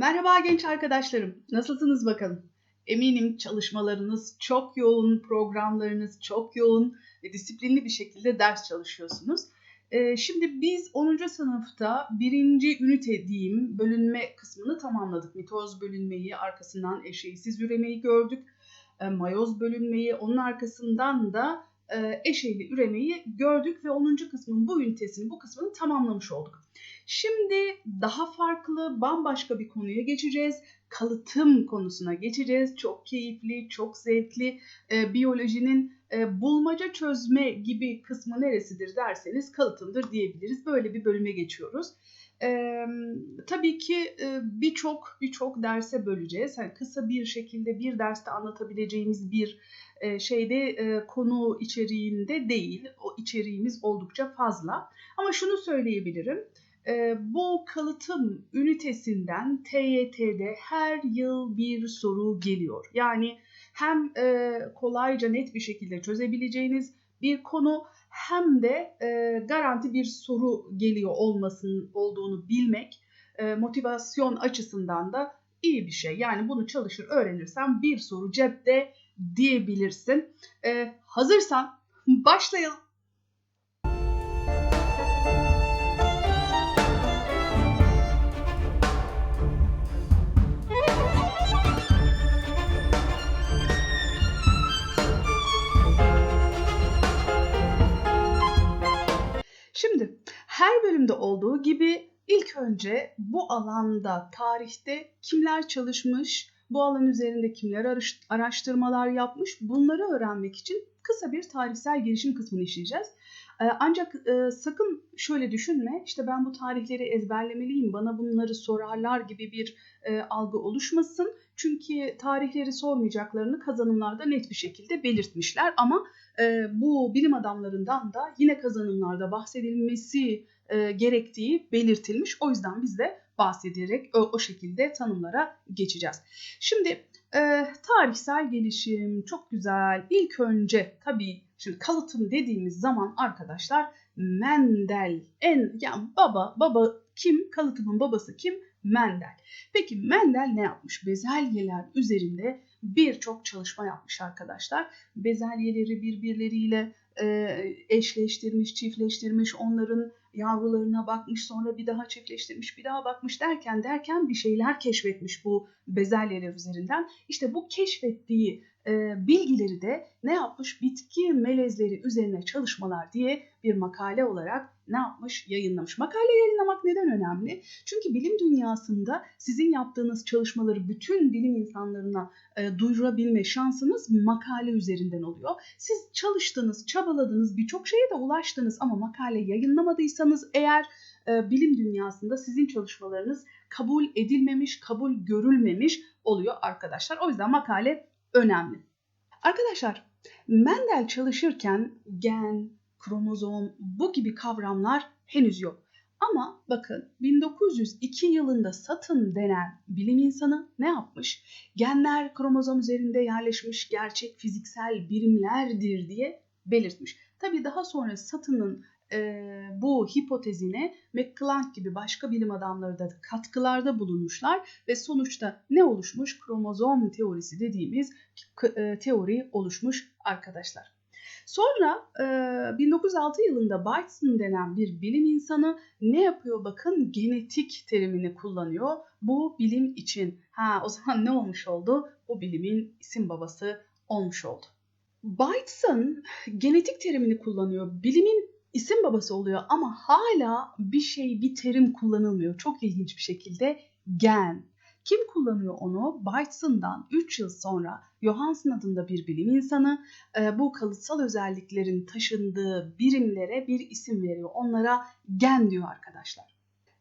Merhaba genç arkadaşlarım. Nasılsınız bakalım? Eminim çalışmalarınız çok yoğun, programlarınız çok yoğun ve disiplinli bir şekilde ders çalışıyorsunuz. Ee, şimdi biz 10. sınıfta birinci ünite diyeyim bölünme kısmını tamamladık. Mitoz bölünmeyi, arkasından eşeğsiz üremeyi gördük. E, mayoz bölünmeyi, onun arkasından da eşeyli üremeyi gördük ve 10. kısmın bu ünitesini, bu kısmını tamamlamış olduk. Şimdi daha farklı, bambaşka bir konuya geçeceğiz. Kalıtım konusuna geçeceğiz. Çok keyifli, çok zevkli. E, biyolojinin e, bulmaca çözme gibi kısmı neresidir derseniz kalıtımdır diyebiliriz. Böyle bir bölüme geçiyoruz. Ee, tabii ki birçok birçok derse böleceğiz. Yani kısa bir şekilde bir derste anlatabileceğimiz bir şeyde konu içeriğinde değil. O içeriğimiz oldukça fazla. Ama şunu söyleyebilirim. Bu kalıtım ünitesinden TYT'de her yıl bir soru geliyor. Yani hem kolayca net bir şekilde çözebileceğiniz bir konu hem de e, garanti bir soru geliyor olmasının olduğunu bilmek e, motivasyon açısından da iyi bir şey. Yani bunu çalışır öğrenirsen bir soru cepte diyebilirsin. E, hazırsan başlayalım. Önce bu alanda tarihte kimler çalışmış, bu alan üzerinde kimler araştırmalar yapmış bunları öğrenmek için kısa bir tarihsel gelişim kısmını işleyeceğiz. Ee, ancak e, sakın şöyle düşünme, işte ben bu tarihleri ezberlemeliyim, bana bunları sorarlar gibi bir e, algı oluşmasın. Çünkü tarihleri sormayacaklarını kazanımlarda net bir şekilde belirtmişler ama e, bu bilim adamlarından da yine kazanımlarda bahsedilmesi e, gerektiği belirtilmiş. O yüzden biz de bahsederek o, o şekilde tanımlara geçeceğiz. Şimdi e, tarihsel gelişim çok güzel. İlk önce tabii şimdi kalıtım dediğimiz zaman arkadaşlar Mendel en yani baba baba kim kalıtımın babası kim Mendel. Peki Mendel ne yapmış? Bezelyeler üzerinde birçok çalışma yapmış arkadaşlar. Bezelyeleri birbirleriyle eşleştirmiş, çiftleştirmiş, onların yavrularına bakmış, sonra bir daha çiftleştirmiş, bir daha bakmış derken derken bir şeyler keşfetmiş bu bezelyeler üzerinden. İşte bu keşfettiği e, bilgileri de ne yapmış? Bitki melezleri üzerine çalışmalar diye bir makale olarak ne yapmış? Yayınlamış. Makale yayınlamak neden önemli? Çünkü bilim dünyasında sizin yaptığınız çalışmaları bütün bilim insanlarına e, duyurabilme şansınız makale üzerinden oluyor. Siz çalıştınız, çabaladınız, birçok şeye de ulaştınız ama makale yayınlamadıysanız eğer e, bilim dünyasında sizin çalışmalarınız kabul edilmemiş, kabul görülmemiş oluyor arkadaşlar. O yüzden makale önemli. Arkadaşlar Mendel çalışırken gen, kromozom bu gibi kavramlar henüz yok. Ama bakın 1902 yılında Sutton denen bilim insanı ne yapmış? Genler kromozom üzerinde yerleşmiş gerçek fiziksel birimlerdir diye belirtmiş. Tabi daha sonra Sutton'ın e, bu hipotezine McClung gibi başka bilim adamları da katkılarda bulunmuşlar ve sonuçta ne oluşmuş? Kromozom teorisi dediğimiz e, teori oluşmuş arkadaşlar. Sonra e, 1906 yılında Bateson denen bir bilim insanı ne yapıyor bakın genetik terimini kullanıyor bu bilim için. Ha o zaman ne olmuş oldu? Bu bilimin isim babası olmuş oldu. Bateson genetik terimini kullanıyor. Bilimin isim babası oluyor ama hala bir şey, bir terim kullanılmıyor. Çok ilginç bir şekilde gen. Kim kullanıyor onu? Bateson'dan 3 yıl sonra Johansson adında bir bilim insanı e, bu kalıtsal özelliklerin taşındığı birimlere bir isim veriyor. Onlara gen diyor arkadaşlar.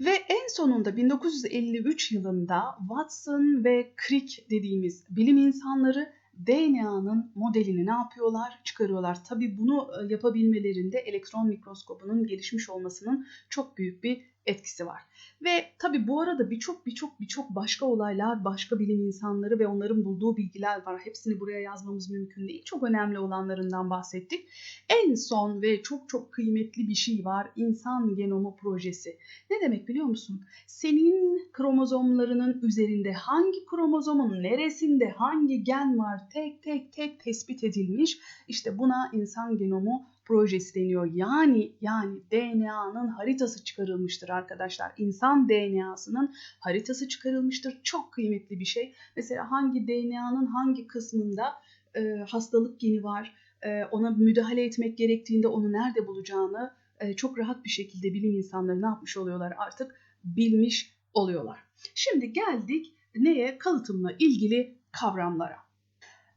Ve en sonunda 1953 yılında Watson ve Crick dediğimiz bilim insanları DNA'nın modelini ne yapıyorlar? Çıkarıyorlar. Tabi bunu e, yapabilmelerinde elektron mikroskopunun gelişmiş olmasının çok büyük bir etkisi var. Ve tabii bu arada birçok birçok birçok başka olaylar, başka bilim insanları ve onların bulduğu bilgiler var. Hepsini buraya yazmamız mümkün değil. Çok önemli olanlarından bahsettik. En son ve çok çok kıymetli bir şey var. İnsan genomu projesi. Ne demek biliyor musun? Senin kromozomlarının üzerinde hangi kromozomun neresinde hangi gen var tek tek tek tespit edilmiş. İşte buna insan genomu projesi deniyor. Yani yani DNA'nın haritası çıkarılmıştır arkadaşlar. İnsan DNA'sının haritası çıkarılmıştır. Çok kıymetli bir şey. Mesela hangi DNA'nın hangi kısmında e, hastalık geni var, e, ona müdahale etmek gerektiğinde onu nerede bulacağını e, çok rahat bir şekilde bilim insanları ne yapmış oluyorlar artık bilmiş oluyorlar. Şimdi geldik neye? Kalıtımla ilgili kavramlara.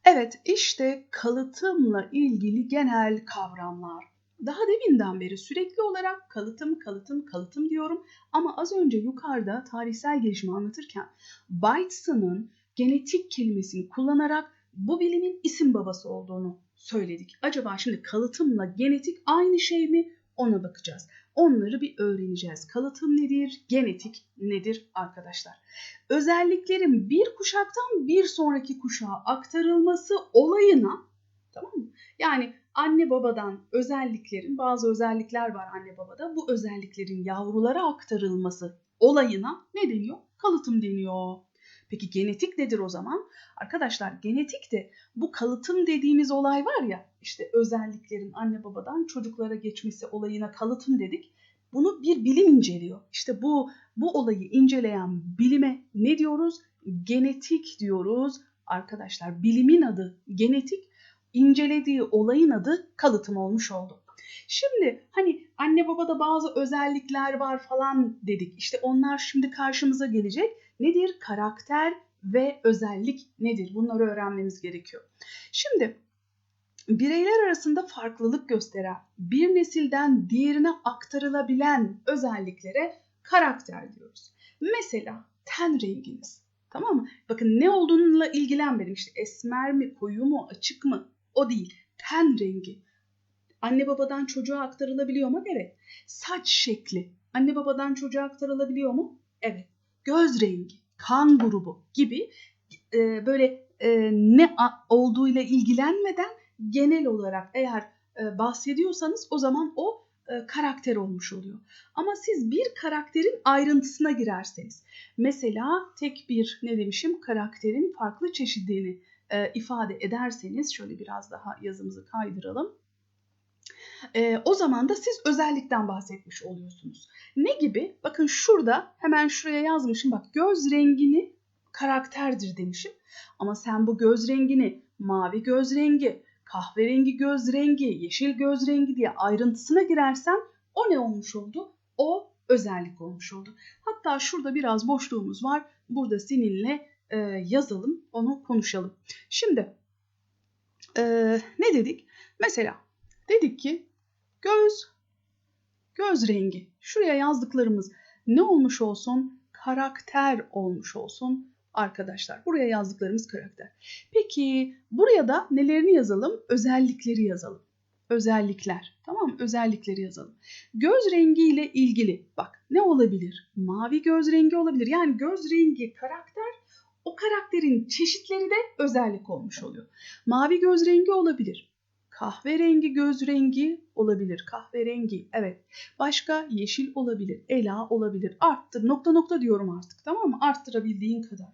Evet işte kalıtımla ilgili genel kavramlar. Daha deminden beri sürekli olarak kalıtım, kalıtım, kalıtım diyorum. Ama az önce yukarıda tarihsel gelişimi anlatırken Bateson'ın genetik kelimesini kullanarak bu bilimin isim babası olduğunu söyledik. Acaba şimdi kalıtımla genetik aynı şey mi? Ona bakacağız. Onları bir öğreneceğiz. Kalıtım nedir? Genetik nedir arkadaşlar? Özelliklerin bir kuşaktan bir sonraki kuşağa aktarılması olayına tamam mı? Yani anne babadan özelliklerin bazı özellikler var anne babada. Bu özelliklerin yavrulara aktarılması olayına ne deniyor? Kalıtım deniyor. Peki genetik nedir o zaman? Arkadaşlar genetik de bu kalıtım dediğimiz olay var ya işte özelliklerin anne babadan çocuklara geçmesi olayına kalıtım dedik. Bunu bir bilim inceliyor. İşte bu bu olayı inceleyen bilime ne diyoruz? Genetik diyoruz. Arkadaşlar bilimin adı genetik, incelediği olayın adı kalıtım olmuş oldu. Şimdi hani anne babada bazı özellikler var falan dedik. İşte onlar şimdi karşımıza gelecek. Nedir? Karakter ve özellik nedir? Bunları öğrenmemiz gerekiyor. Şimdi bireyler arasında farklılık gösteren, bir nesilden diğerine aktarılabilen özelliklere karakter diyoruz. Mesela ten renginiz. Tamam mı? Bakın ne olduğunla ilgilenmedim. İşte esmer mi, koyu mu, açık mı? O değil. Ten rengi. Anne babadan çocuğa aktarılabiliyor mu? Evet. Saç şekli. Anne babadan çocuğa aktarılabiliyor mu? Evet. Göz rengi, kan grubu gibi e, böyle e, ne olduğuyla ilgilenmeden genel olarak eğer e, bahsediyorsanız o zaman o e, karakter olmuş oluyor. Ama siz bir karakterin ayrıntısına girerseniz, mesela tek bir ne demişim karakterin farklı çeşidini e, ifade ederseniz, şöyle biraz daha yazımızı kaydıralım. E, o zaman da siz özellikten bahsetmiş oluyorsunuz. Ne gibi? Bakın şurada hemen şuraya yazmışım. Bak göz rengini karakterdir demişim. Ama sen bu göz rengini mavi göz rengi, kahverengi göz rengi, yeşil göz rengi diye ayrıntısına girersen o ne olmuş oldu? O özellik olmuş oldu. Hatta şurada biraz boşluğumuz var. Burada seninle e, yazalım, onu konuşalım. Şimdi e, ne dedik? Mesela dedik ki göz, göz rengi. Şuraya yazdıklarımız ne olmuş olsun? Karakter olmuş olsun arkadaşlar. Buraya yazdıklarımız karakter. Peki buraya da nelerini yazalım? Özellikleri yazalım. Özellikler. Tamam mı? Özellikleri yazalım. Göz rengi ile ilgili bak ne olabilir? Mavi göz rengi olabilir. Yani göz rengi karakter o karakterin çeşitleri de özellik olmuş oluyor. Mavi göz rengi olabilir. Kahverengi göz rengi olabilir. Kahverengi evet. Başka yeşil olabilir. Ela olabilir. Arttır. Nokta nokta diyorum artık tamam mı? Arttırabildiğin kadar.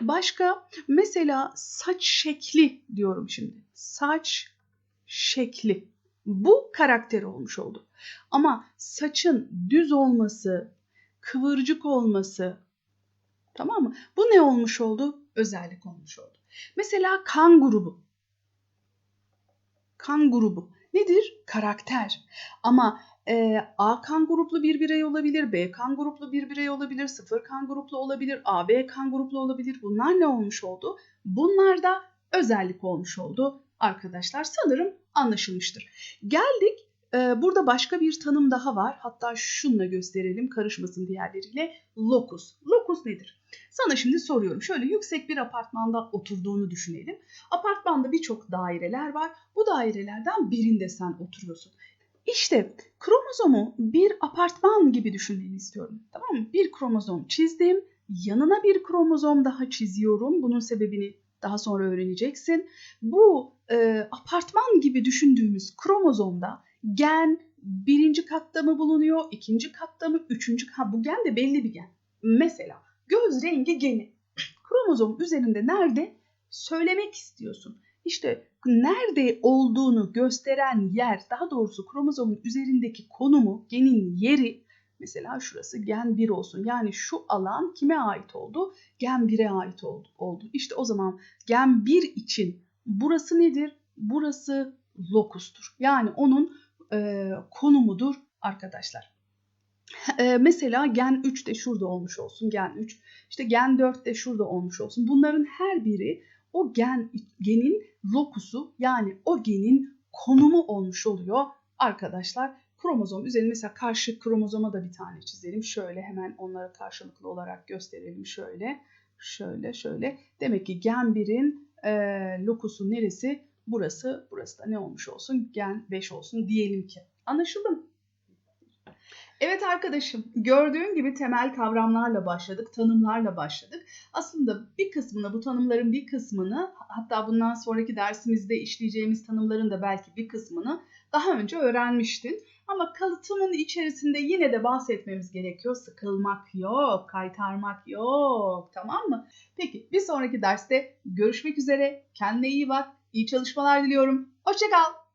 Başka mesela saç şekli diyorum şimdi. Saç şekli. Bu karakter olmuş oldu. Ama saçın düz olması, kıvırcık olması tamam mı? Bu ne olmuş oldu? Özellik olmuş oldu. Mesela kan grubu. Kan grubu nedir? Karakter. Ama e, A kan gruplu bir birey olabilir, B kan gruplu bir birey olabilir, sıfır kan gruplu olabilir, AB kan gruplu olabilir. Bunlar ne olmuş oldu? Bunlar da özellik olmuş oldu arkadaşlar. Sanırım anlaşılmıştır. Geldik burada başka bir tanım daha var. Hatta şunla gösterelim karışmasın diğerleriyle. Locus. Locus nedir? Sana şimdi soruyorum. Şöyle yüksek bir apartmanda oturduğunu düşünelim. Apartmanda birçok daireler var. Bu dairelerden birinde sen oturuyorsun. İşte kromozomu bir apartman gibi düşünmeni istiyorum. Tamam mı? Bir kromozom çizdim. Yanına bir kromozom daha çiziyorum. Bunun sebebini daha sonra öğreneceksin. Bu e, apartman gibi düşündüğümüz kromozomda gen birinci katta mı bulunuyor, ikinci katta mı, üçüncü ha bu gen de belli bir gen. Mesela göz rengi geni. Kromozom üzerinde nerede? Söylemek istiyorsun. İşte nerede olduğunu gösteren yer, daha doğrusu kromozomun üzerindeki konumu, genin yeri mesela şurası gen 1 olsun. Yani şu alan kime ait oldu? Gen 1'e ait oldu. İşte o zaman gen 1 için burası nedir? Burası lokustur. Yani onun e, konumudur arkadaşlar. E, mesela gen 3 de şurada olmuş olsun. Gen 3. İşte gen 4 de şurada olmuş olsun. Bunların her biri o gen genin lokusu yani o genin konumu olmuş oluyor arkadaşlar. Kromozom üzerine mesela karşı kromozoma da bir tane çizelim. Şöyle hemen onlara karşılıklı olarak gösterelim. Şöyle, şöyle, şöyle. Demek ki gen 1'in e, lokusu neresi? Burası, burası da ne olmuş olsun? Gen 5 olsun diyelim ki. Anlaşıldı mı? Evet arkadaşım, gördüğün gibi temel kavramlarla başladık, tanımlarla başladık. Aslında bir kısmını, bu tanımların bir kısmını, hatta bundan sonraki dersimizde işleyeceğimiz tanımların da belki bir kısmını daha önce öğrenmiştin. Ama kalıtımın içerisinde yine de bahsetmemiz gerekiyor. Sıkılmak yok, kaytarmak yok, tamam mı? Peki bir sonraki derste görüşmek üzere. Kendine iyi bak, iyi çalışmalar diliyorum. Hoşçakal.